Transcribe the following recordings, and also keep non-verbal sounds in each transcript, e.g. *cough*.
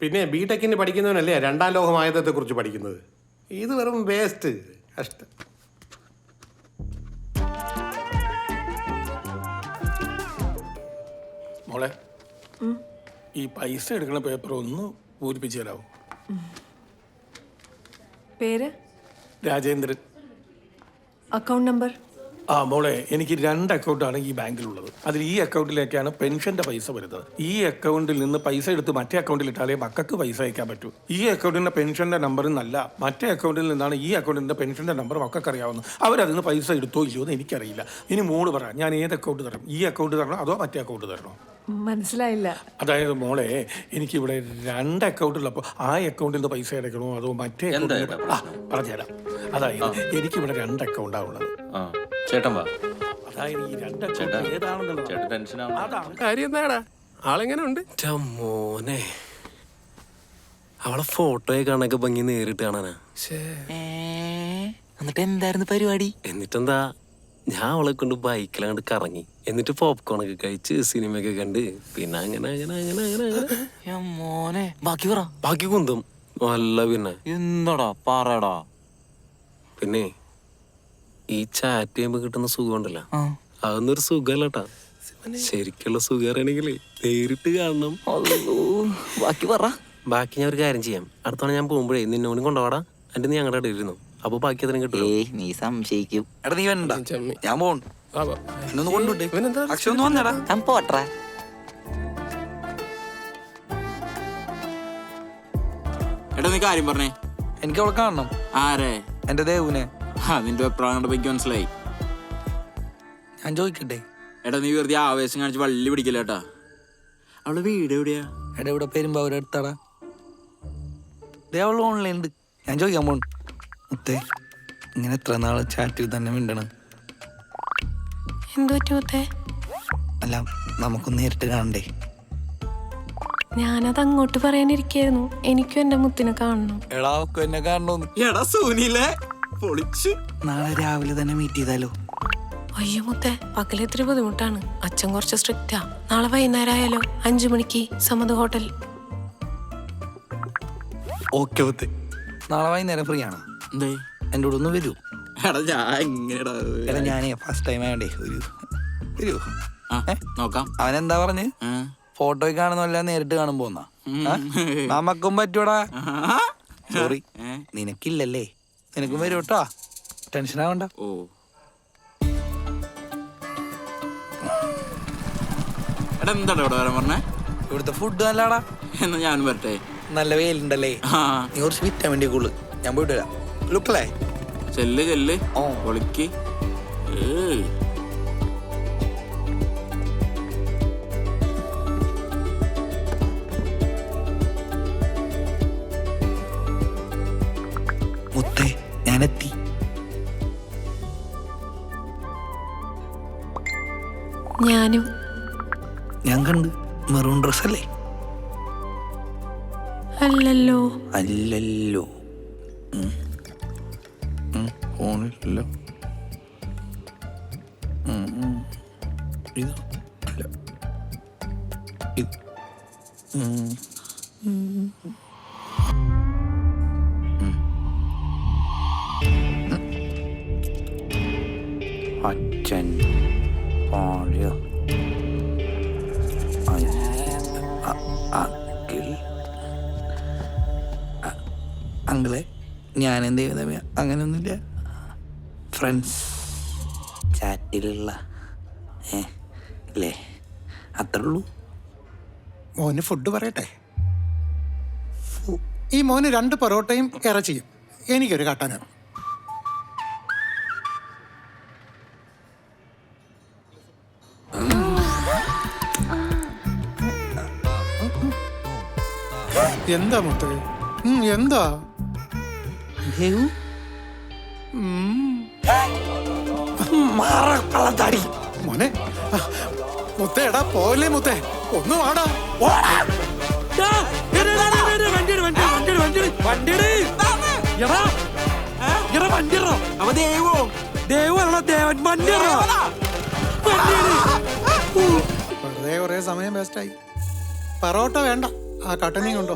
പിന്നെ ബി ടെക്കിന് പഠിക്കുന്നവനല്ലേ രണ്ടാം ലോകമായതത്തെ കുറിച്ച് പഠിക്കുന്നത്? ഇത് വെറും വേസ്റ്റ് കഷ്ടം. മോളെ ഈ പൈസ എടുക്കുന്ന പേപ്പർ ഒന്ന് പൂരിപ്പിച്ചു തരാമോ പേര്? രാജേന്ദ്രൻ. അക്കൗണ്ട് നമ്പർ ആ മോളെ എനിക്ക് രണ്ട് അക്കൗണ്ടാണ് ഈ ബാങ്കിലുള്ളത്. അതിൽ ഈ അക്കൗണ്ടിലേക്കാണ് പെൻഷന്റെ പൈസ വരുന്നത്. ഈ അക്കൗണ്ടിൽ നിന്ന് പൈസ എടുത്ത് മറ്റേ അക്കൗണ്ടിൽ ഇട്ടാലേ മക്കൾക്ക് പൈസ അയക്കാൻ പറ്റൂ. ഈ അക്കൗണ്ടിന്റെ പെൻഷന്റെ നമ്പർ നല്ല മറ്റേ അക്കൗണ്ടിൽ നിന്നാണ് ഈ അക്കൗണ്ടിന്റെ പെൻഷന്റെ നമ്പർ മക്കൾക്ക് അറിയാവുന്നത് അവരതിൽ നിന്ന് പൈസ എടുത്തോ ഇല്ലയോ എന്ന് എനിക്കറിയില്ല. ഇനി മോൾ പറ ഞാൻ ഏത് അക്കൗണ്ട് തരണം? ഈ അക്കൗണ്ട് തരണോ അതോ മറ്റേ അക്കൗണ്ട് തരണോ? മനസ്സിലായില്ല. അതായത് മോളെ എനിക്ക് ഇവിടെ രണ്ട് അക്കൗണ്ട് ഉള്ളപ്പോ ആ അക്കൗണ്ടിൽ നിന്ന് പൈസ അടയ്ക്കണോ അതോ മറ്റേ അക്കൗണ്ടിൽ നിന്ന്- ആ പറഞ്ഞുതരാം. അതായത് എനിക്കിവിടെ രണ്ട് അക്കൗണ്ടാണ് ഉള്ളത്. ആ. ചേട്ടൻ വാ. അതായത് ഈ രണ്ട് അക്കൗണ്ട് ഏതാണെന്നുള്ളത് ചേട്ടൻ അതാണ് കാര്യം എന്താടാ? ആളെങ്ങനെ ഉണ്ട് മോനെ. അവളെ ഫോട്ടോയെ കാണാനൊക്കെ ഭംഗി നേരിട്ട് കാണാനാ. എന്നിട്ട് എന്തായിരുന്നു പരിപാടി? എന്നിട്ടെന്താ? ഞാൻ അവളെ കൊണ്ട് ബൈക്കിലങ്ങോട്ട് കറങ്ങി. എന്നിട്ട് പോപ്കോൺ ഒക്കെ കഴിച്ച് സിനിമയൊക്കെ കണ്ട് പിന്നെ അങ്ങനെ അങ്ങനെ അങ്ങനെ അങ്ങനെ അങ്ങനെ. മോനെ. ബാക്കി പറ. ബാക്കി കുന്തും. അല്ല പിന്നെ. എന്താടാ? പാറടാ. പിന്നെ ഈ ചാറ്റ് ചെയ്യുമ്പോ കിട്ടുന്ന സുഖം ഉണ്ടല്ലോ. അതൊന്നൊരു സുഖമല്ലട്ടാ. ശരിക്കുള്ള സുഖം നേരിട്ട് കാണണം. ബാക്കി പറ. ബാക്കി ഞാൻ ഒരു കാര്യം ചെയ്യാം. അടുത്തവണ ഞാൻ പോകുമ്പോഴേ നിന്നോടും കൊണ്ടുപോടാ. എന്നിട്ട് നീ ഞങ്ങളുടെ ഇടയിലിരുന്നു. അപ്പൊ ബാക്കി അതിനും കിട്ടും ഏയ് നീ സംശയിക്കും. എടാ നീ വേണ്ട ഞാൻ പോണ്. എന്നൊന്ന് കൊണ്ടുവിട്ടേ. അക്ഷയ ഒന്ന് വന്നേടാ. ഞാൻ പോട്ടെ എടാ നീ കാര്യം പറഞ്ഞേ. എനിക്ക് അവളെ കാണണം. ആരെ? എന്റെ ദേവുനെ ആ നിന്റെ കണ്ടപ്പോ എനിക്ക് മനസ്സിലായി. ഞാൻ ചോദിക്കട്ടെ? എടാ നീ വെറുതെ ആവേശം കാണിച്ച് വള്ളി പിടിക്കില്ല കേട്ടാ അവളെ വീട് എവിടെയാ? എടാ ഇവിടെ പെരുമ്പോ അവരെ അടുത്താടാ. ദേ അവൾ ഓൺലൈൻ ഉണ്ട്. ഞാൻ ചോദിക്കാൻ പോണ്. മുത്തേ ഇങ്ങനെ എത്ര നാൾ ചാറ്റിൽ തന്നെ മിണ്ടണം. എന്തു പറ്റി മുത്തേ? അല്ല നമുക്ക് നേരിട്ട് കാണണ്ടേ? ഞാനത് അങ്ങോട്ട് പറയാനിരിക്കായിരുന്നു. എനിക്കും എന്റെ മുത്തിനെ കാണണം. എടാ ഒക്കെ എന്നെ കാണണോന്ന്. എടാ സൂനിലെ. പൊളിച്ച്. നാളെ രാവിലെ തന്നെ മീറ്റ് ചെയ്താലോ? അയ്യോ മുത്തേ പകൽ ഇത്തിരി ബുദ്ധിമുട്ടാണ്. അച്ഛൻ കുറച്ച് സ്ട്രിക്റ്റാ നാളെ വൈകുന്നേരം ആയാലോ അഞ്ചു മണിക്ക് സമത് ഹോട്ടൽ. ഓക്കെ മുത്തേ. നാളെ വൈകുന്നേരം ഫ്രീ ആണോ? എന്തേ? എന്റെ കൂടെ ഒന്ന് വരൂ. എടാ ഞാൻ എങ്ങനെടാ എടാ ഞാനേ ഫസ്റ്റ് ടൈം ആയോണ്ടേ ഒരു ഒരു ആ ഏ? നോക്കാം. അവൻ എന്താ പറഞ്ഞ്? ആ. ഫോട്ടോയിൽ കാണുന്നല്ല നേരിട്ട് കാണുമ്പോ എന്നാ ഉം. നമുക്കും പറ്റൂടാ. ആ. സോറി ഏ? നിനക്കില്ലല്ലേ? നിനക്കും വരും കേട്ടോ ടെൻഷൻ ആവണ്ട. ഓ. എടാ എന്താടാ ഇവിടെ വരാൻ പറഞ്ഞേ? ഇവിടുത്തെ ഫുഡ് നല്ലടാ എന്നാ ഞാനും വരട്ടെ. നല്ല വെയിലുണ്ടല്ലേ? ആ. നീ കുറച്ച് വിറ്റാമിന്റെ കൂടുതൽ ഞാൻ പോയിട്ട് വരാം. ലുക്കല്ലേ ചെല്ല് ചെല്ല് ഒളിക്ക് പൊളിക്ക്. മുത്തേ ഞാനെത്തി. ഞാനും. ഞാൻ കണ്ട് മെറൂൺ ഡ്രസ് അല്ലേ അല്ലല്ലോ. അല്ലല്ലോ ഉം. ഇത് അല്ല ഇത്. അച്ഛൻ പാടിയോ അങ്കിൾ അങ്കിളെ ഞാൻ എന്ത് ചെയ്യുന്ന അങ്ങനെയൊന്നുമില്ല ഫ്രണ്ട്സ് ചാറ്റിലുള്ള ഏ അല്ലേ അത്രേ ഉള്ളൂ മോന് ഫുഡ് പറയട്ടെ? ഈ മോന് രണ്ട് പൊറോട്ടയും ഇറച്ചിയും എനിക്കൊരു കാട്ടാനാണ് എന്താ മുത്തേ? എന്താ? ദേവു മോനെ ആ, മുത്തേ എടാ പോലെ മുത്തേ ഒന്ന് വാടാ വെറുതെ ദേവോ ദേവു ദേവൻ വണ്ടി കുറെ സമയം വേസ്റ്റായി പറോട്ട വേണ്ട. ആ കട്ടനെയും കൊണ്ടോ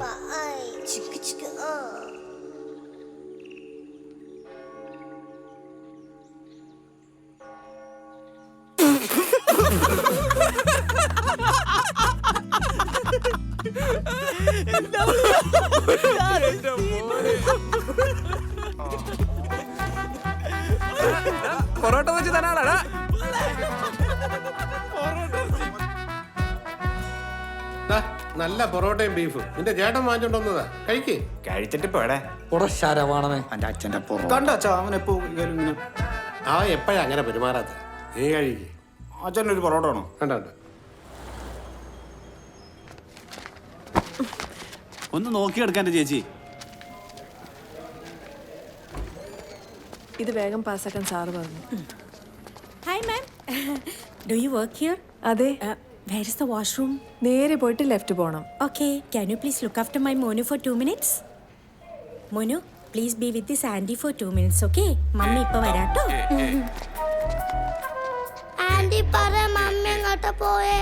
നല്ല പൊറോട്ടയും ബീഫും നിന്റെ ചേട്ടൻ വാങ്ങിച്ചോണ്ടോന്നതാ കഴിക്കേ. കഴിച്ചിട്ട് പോടെ ഉറശാരവാണമേ എന്റെ അച്ഛന്റെ കണ്ട അച്ഛാ അവൻ എപ്പോ ഇങ്ങനെ ആ എപ്പോഴാ അങ്ങനെ പെരുമാറാത്ത? നീ കഴിക്കേ. അച്ഛന്റെ ഒരു പൊറോട്ട വേണോ? വേണ്ട വേണ്ട ഒന്ന് നോക്കിയെടുക്കാൻ ചേച്ചി. ഇത് വേഗം പാസ്സാക്കാൻ സാറ് പറഞ്ഞു. Hi, ma'am. *laughs* Do you work here? അതെ. Uh, where is the washroom? നേരെ പോയിട്ട് left Okay, can you please look after my Monu for two minutes? Monu, please be with this Andy for two minutes, okay? Mummy ഇപ്പൊ വരാട്ടോ anti പറ mummy എങ്ങോട്ടാ പോയേ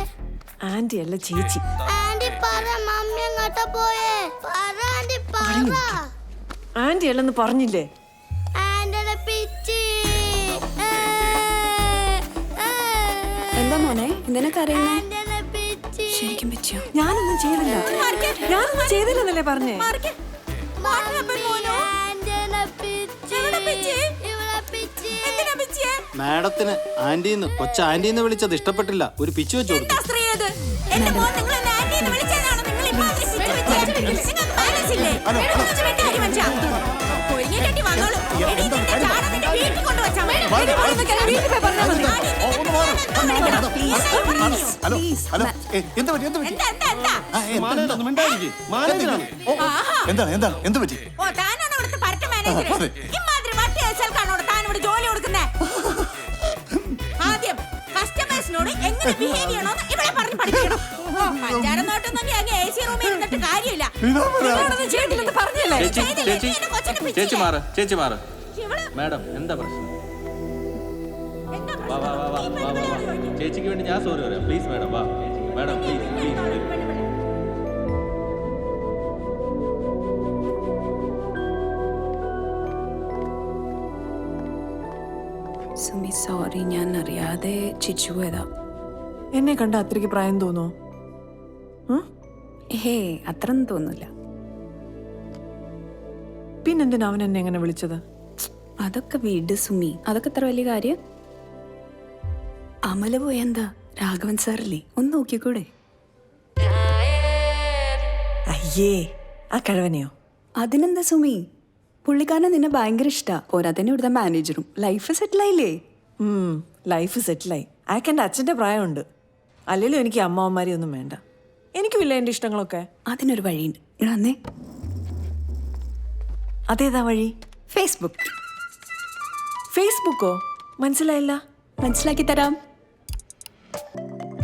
anti അല്ല ചേച്ചി anti പറ മമ്മി എങ്ങോട്ടാ പോയേ പറ ആന്റി പറ ആന്റി അല്ലെന്ന് പറഞ്ഞില്ലേ ആന്റിയുടെ പിച്ചി എന്താ മോനെ എന്തിനൊക്കെ ശരിക്കും പറ്റിയോ? ഞാനൊന്നും ചെയ്തില്ല. ഞാനൊന്നും ചെയ്തില്ലെന്നല്ലേ പറഞ്ഞേ? മാഡത്തിന് ആന്റിന്ന് കൊച്ച ആന്റിന്ന് വിളിച്ചത് ഇഷ്ടപ്പെട്ടില്ല. ഒരു പിച്ചു വെച്ചു കൊടുത്തു. ഹലോ ഹലോ എന്ത് പറ്റി എന്ത് പറ്റി ആ, ഏ, എന്താ? എന്താണ് എന്താണ് എന്ത് പറ്റി ഓ താനാണ് ഇവിടുത്തെ പരട്ട മാനേജർ അതെ. ഇമാതിരി വട്ടി അയച്ചാൽക്കാണോ താൻ ഇവിടെ ജോലി കൊടുക്കുന്നേ ആദ്യം കസ്റ്റമേഴ്സിനോട് എങ്ങനെ ബിഹേവ് ചെയ്യണമെന്ന് ഇവിടെ പറഞ്ഞ് പഠിക്കണം അങ്ങ് എ സി റൂമിൽ ഇരുന്നിട്ട് കാര്യമില്ല? ചേച്ചി മാറ ചേച്ചി മാറ മാഡം എന്താ പ്രശ്നം വാ വാ വാ വാ വാ വാ വാ. ചേച്ചിക്ക് വേണ്ടി ഞാൻ സോറി പറയാം. പ്ലീസ് മാഡം വാ. Madam please please Sumi sorry ഞാൻ അറിയാതെ ചിച്ചു പോയതാ. എന്നെ കണ്ട അത്രയ്ക്ക് പ്രായം തോന്നോ ഹേ അത്രയൊന്നും തോന്നില്ല പിന്നെന്തിനാ അവൻ എന്നെ എങ്ങനെ വിളിച്ചത്? അതൊക്കെ വീട് സുമി. അതൊക്കെ അത്ര വലിയ കാര്യം? അമല പോയെന്താ രാഘവൻ സാറല്ലേ? ഒന്ന് നോക്കിക്കൂടെ? അയ്യേ ആ കഴവനെയോ? അതിനെന്താ സുമി? പുള്ളിക്കാരനെ നിന്നെ ഭയങ്കര ഇഷ്ടാ. തന്നെ ഇവിടുത്തെ മാനേജറും. ലൈഫ് സെറ്റിലായില്ലേ ലൈഫ് സെറ്റിലായി അയാൾക്ക് എന്റെ അച്ഛന്റെ പ്രായമുണ്ട്. അല്ലെങ്കിലും എനിക്ക് അമ്മാവന്മാരെ ഒന്നും വേണ്ട. എനിക്കുമില്ല എന്റെ ഇഷ്ടങ്ങളൊക്കെ. അതിനൊരു വഴിയുണ്ട്. ഇടന്നേ അതേതാ വഴി? ഫേസ്ബുക്ക് ഫേസ്ബുക്കോ മനസ്സിലായില്ല? മനസ്സിലാക്കി തരാം.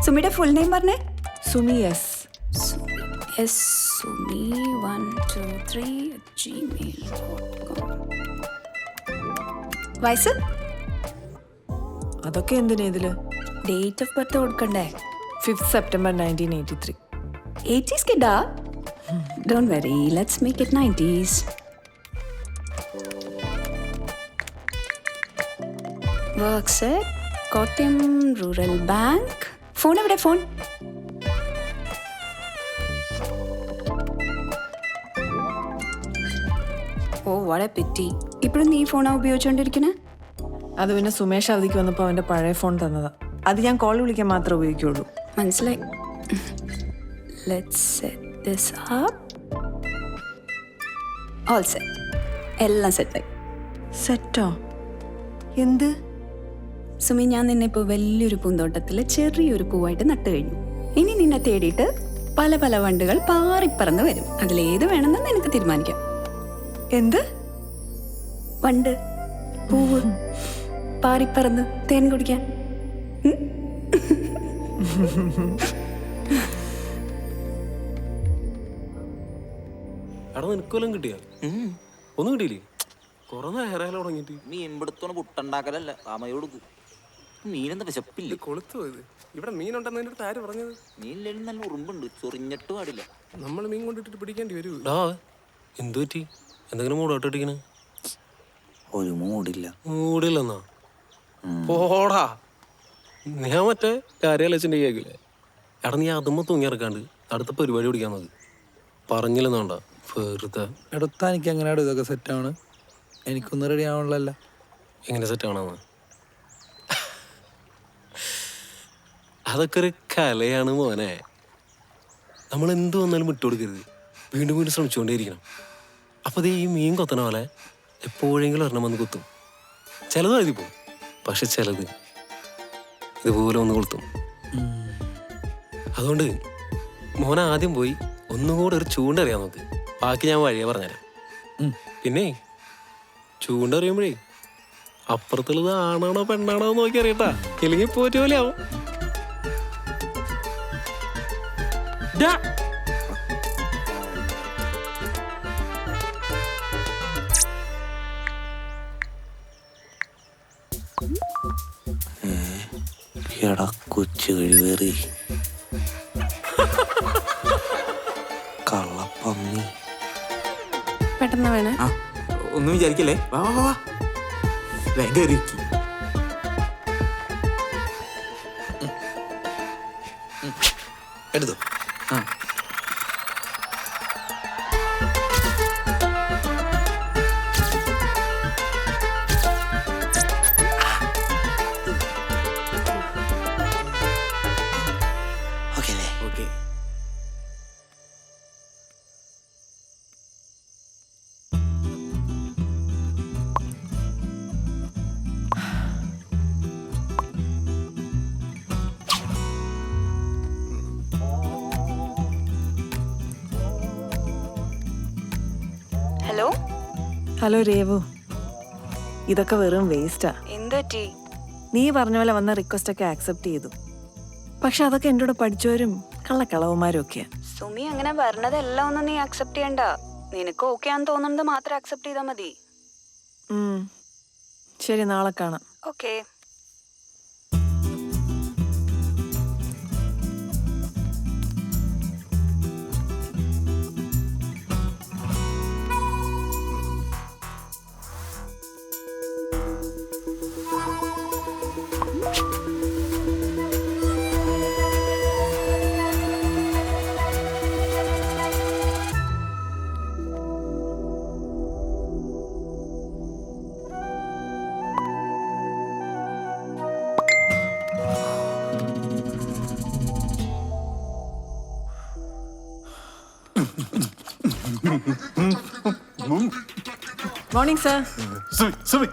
സുമിയുടെ ഫുൾ നെയിം പറഞ്ഞേ Sumi S S Sumi one two three Gmail വയസ്സ് അതൊക്കെ എന്തിനാ ഇതില് ഡേറ്റ് ഓഫ് ബർത്ത് കൊടുക്കണ്ടേ fifth September nineteen eighty three eighties കിഡാ don't worry let's make it nineties works Kottayam rural bank. Phone എവിടെ? ഫോൺ. ഓ വളരെ petty. ഇപ്പോഴും നീ ഫോണാ ഉപയോഗിച്ചോണ്ടിരിക്കുന്നത് അത് പിന്നെ സുമേഷ് അവധിക്ക് വന്നപ്പോൾ അവന്റെ പഴയ ഫോൺ തന്നതാ. അത് ഞാൻ കോൾ വിളിക്കാൻ മാത്രമേ ഉപയോഗിക്കുള്ളൂ. മനസ്സിലായി. Let's set this up all set എല്ലാം സെറ്റായി സെറ്റോ എന്ത്? സുമി ഞാൻ നിന്നെ ഇപ്പോൾ വലിയൊരു പൂന്തോട്ടത്തിൽ ചെറിയൊരു പൂവായിട്ട് നട്ടു കഴിഞ്ഞു. ഇനി നിന്നെ തേടിയിട്ട് പല പല വണ്ടുകൾ പാറിപ്പറന്ന് വരും. അതിലേത് വേണമെന്ന് നിനക്ക് തീരുമാനിക്കാം. എന്ത്? വണ്ട് പൂവ് പാറിപ്പറന്ന് തേൻ കുടിക്കാൻ. കിട്ടിയ? ഒന്നും കിട്ടിയില്ലേ? കൊറേ നേരം തുടങ്ങിയിട്ട് നീ പിടുത്തോണ് പുട്ടുണ്ടാക്കലല്ല അമ്മയോട് കൊടുക്കും. മീനെന്താ വിശപ്പില്ല? കൊളുത്തു പോയത് ഇവിടെ മീനുണ്ടെന്ന് അടുത്ത് ആര് പറഞ്ഞത്? മീനിലും നല്ല ഉറുമ്പുണ്ട് ചൊറിഞ്ഞിട്ട് പാടില്ല നമ്മൾ മീൻ കൊണ്ടിട്ടിട്ട് പിടിക്കേണ്ടി വരൂ. എന്തു പറ്റി? എന്തെങ്കിലും മൂടോട്ടിരിക്കണ് ഒരു മൂടില്ല. മൂടില്ലെന്നാ? പോടാ. ഞാൻ മറ്റേ കാര്യാലച്ചന്റെ കേക്കില്ലേ എടാ നീ അതുമ്പോ തൂങ്ങിയിറക്കാണ്ട് അടുത്ത പരിപാടി പിടിക്കാൻ നോക്ക് പറഞ്ഞില്ലെന്നോണ്ട വെറുതെ. എടുത്താ എനിക്ക് എങ്ങനെയാണ് ഇതൊക്കെ സെറ്റാണ് എനിക്കൊന്നും റെഡി ആവണല്ലോ എങ്ങനെ സെറ്റ് ആവണമെന്ന് അതൊക്കെ ഒരു കലയാണ് മോനെ. നമ്മൾ എന്ത് വന്നാലും വിട്ടുകൊടുക്കരുത് വീണ്ടും വീണ്ടും ശ്രമിച്ചുകൊണ്ടേയിരിക്കണം. അപ്പോൾ ഈ മീൻ കൊത്തണ പോലെ എപ്പോഴെങ്കിലും ഒരെണ്ണം വന്ന് കുത്തും. ചിലത് എഴുതി പോകും പക്ഷെ ചിലത് ഇതുപോലെ ഒന്ന് കൊളുത്തും. അതുകൊണ്ട് മോൻ ആദ്യം പോയി ഒന്നുകൂടെ ഒരു ചൂണ്ടറിയാം നോക്ക്. ബാക്കി ഞാൻ വഴിയെ പറഞ്ഞുതരാം. പിന്നെ ചൂണ്ടറിയുമ്പോഴേ അപ്പുറത്തുള്ളത് ആണാണോ പെണ്ണാണോ നോക്കി അറിയട്ടാ. ഇല്ലെങ്കിൽ പോറ്റ് എടാ കൊച്ചു കഴിവേറി. കള്ളപ്പന്നി. പെട്ടെന്ന് വേണേ. ആ ഒന്നും വിചാരിക്കല്ലേ? വാ വാ വാ വേഗം ഇരിക്ക്. ഹലോ രേവു. ഇതൊക്കെ വെറും വേസ്റ്റാ എന്തുപറ്റി നീ പറഞ്ഞ പോലെ വന്ന റിക്വസ്റ്റ് ഒക്കെ ആക്സെപ്റ്റ് ചെയ്തു. പക്ഷെ അതൊക്കെ എന്റെ കൂടെ പഠിച്ചവരും കള്ളക്കളവന്മാരും ഒക്കെയാ. സുമി അങ്ങനെ പറഞ്ഞതെല്ലാം ഒന്നും നീ ആക്സെപ്റ്റ് ചെയ്യണ്ട. നിനക്ക് ഓക്കെ ആണെന്ന് തോന്നുന്നത് മാത്രം ആക്സെപ്റ്റ് ചെയ്താൽ മതി. ശരി നാളെ കാണാം. Okay morning sir Sumi Sumi.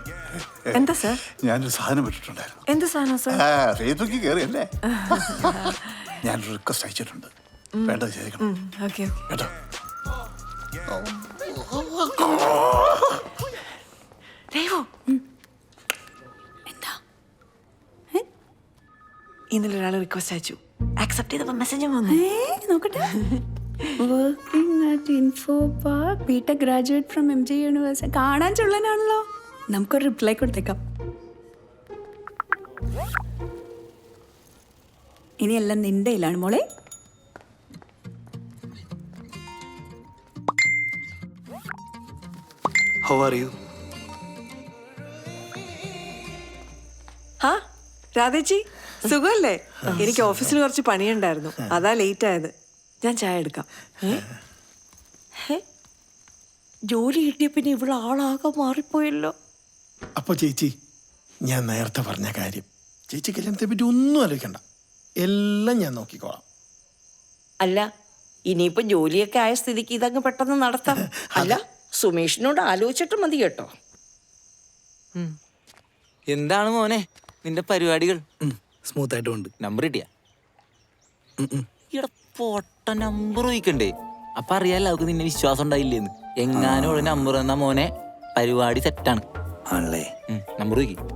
എന്താ സർ ഞാനൊരു സാധനം വിട്ടിട്ടുണ്ടായിരുന്നു എന്ത് സാധനം സർ ആ ഫേസ്ബുക്കിൽ കയറിയല്ലേ ഞാനൊരു റിക്വസ്റ്റ് അയച്ചിട്ടുണ്ട്. വേണ്ടത് ചെയ്തേക്കണം. ഓക്കെ കേട്ടോ? രേവു. എന്താ? ഇന്നലെ ഒരാൾ റിക്വസ്റ്റ് അയച്ചു. ആക്സെപ്റ്റ് ചെയ്തപ്പോൾ മെസ്സേജ് വന്നു. നോക്കട്ടെ. Working at info park BTech graduate from M G university കാണാൻ ചുള്ളനാണല്ലോ. നമുക്കൊരു റിപ്ലൈ കൊടുത്തേക്കാം. ഇനിയെല്ലാം നിന്റെ കയ്യിലാണ് മോളെ. ഹൗ ആർ യു ആ രാധേച്ചി സുഖമല്ലേ? എനിക്ക് ഓഫീസിൽ കുറച്ച് പണിയുണ്ടായിരുന്നു. അതാ ലേറ്റ് ആയത്. ഞാൻ ചായ എടുക്കാം. ജോലി കിട്ടിയ പിന്നെ ഇവിടെ ആളാകെ മാറിപ്പോയല്ലോ. അപ്പൊ ചേച്ചി ഞാൻ നേരത്തെ പറഞ്ഞ കാര്യം. ചേച്ചി കല്യാണത്തെ പറ്റി ഒന്നും ആലോചിക്കണ്ട. എല്ലാം ഞാൻ നോക്കിക്കോളാം. അല്ല ഇനിയിപ്പോ ജോലിയൊക്കെ ആയ സ്ഥിതിക്ക് ഇതങ്ങ് പെട്ടെന്ന് നടത്താം. *laughs* അല്ല സുമേഷിനോട് ആലോചിച്ചിട്ട് മതി കേട്ടോ. എന്താണ് മോനെ നിന്റെ പരിപാടികൾ? സ്മൂത്ത് ആയിട്ട് ഉണ്ട് നമ്പർ കിട്ടിയ? പൊട്ട നമ്പർ ചോദിക്കണ്ടേ? അപ്പൊ അറിയാലോ അവർക്ക് നിന്നെ വിശ്വാസം ഉണ്ടായില്ലേന്ന്. എങ്ങാനും ഉള്ള നമ്പർ എന്ന മോനെ പരിപാടി സെറ്റാണ് ആണല്ലേ? നമ്പർ ചോദിക്കും.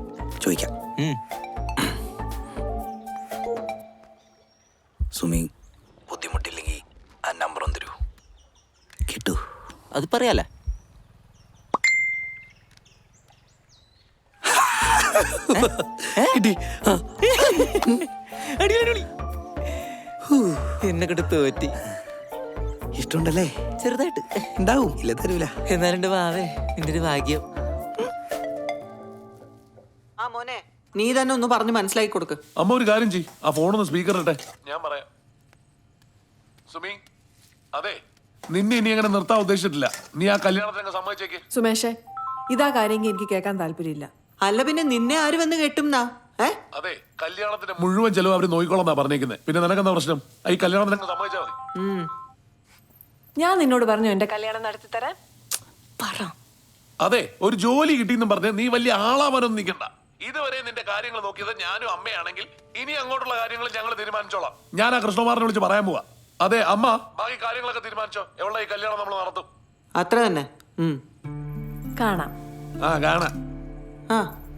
ചോദിക്കാം. സുമി ബുദ്ധിമുട്ടില്ലെങ്കിൽ ആ നമ്പർ ഒന്ന് തരൂ. കിട്ടൂ. അത് പറയാല. *laughs* കിട്ടി. ആ. അടി അടി അടി എന്നെ കിട്ട് തോറ്റി. ഇഷ്ടമുണ്ടല്ലേ? ചെറുതായിട്ട്. ഉണ്ടാവും. ഇല്ല തരൂല. എന്നാലുണ്ട് വാവേ നിന്റെ ഒരു ഭാഗ്യം. ആ മോനെ നീ തന്നെ ഒന്ന് പറഞ്ഞ് മനസ്സിലാക്കി കൊടുക്ക്. അമ്മ ഒരു കാര്യം ചെയ് ആ ഫോണൊന്ന് സ്പീക്കർ ഇട്ടെ ഞാൻ പറയാം. സുമി അതെ. നിന്നെ ഇനി അങ്ങനെ നിർത്താൻ ഉദ്ദേശിച്ചിട്ടില്ല. നീ ആ കല്യാണത്തിന് സമ്മതിച്ചേക്ക്. സുമേഷേ ഇതാ കാര്യമെങ്കിൽ എനിക്ക് കേൾക്കാൻ താല്പര്യമില്ല. അല്ല പിന്നെ നിന്നെ ആര് വന്ന് കേട്ടും അതെ കല്യാണത്തിന്റെ മുഴുവൻ ചെലവ് അവർ നോക്കിക്കോളന്നാ പറഞ്ഞേക്കുന്നത് പിന്നെ നിനക്കെന്താ പ്രശ്നം? ഈ കല്യാണത്തിന് സമ്മതിച്ചാൽ മതി. ഞാൻ നിന്നോട് പറഞ്ഞു എന്റെ കല്യാണം നടത്തി തരാൻ. അതെ ഒരു ജോലി കിട്ടിയെന്ന് പറഞ്ഞ് നീ വലിയ ആളാവാനൊന്നും നിൽക്കണ്ട ഇതുവരെ നിന്റെ കാര്യങ്ങൾ നോക്കിയത് ഞാനും അമ്മയാണെങ്കിൽ ഇനി അങ്ങോട്ടുള്ള കാര്യങ്ങൾ ഞങ്ങൾ തീരുമാനിച്ചോളാം. ഞാൻ ആ കൃഷ്ണകുമാറിനെ വിളിച്ച് പറയാൻ പോവാ. അതെ അമ്മ. ബാക്കി കാര്യങ്ങളൊക്കെ തീരുമാനിച്ചോ. എവിടെ ഈ കല്യാണം നമ്മൾ നടത്തും? അത്ര തന്നെ. കാണാം. ആ കാണാം. ആ.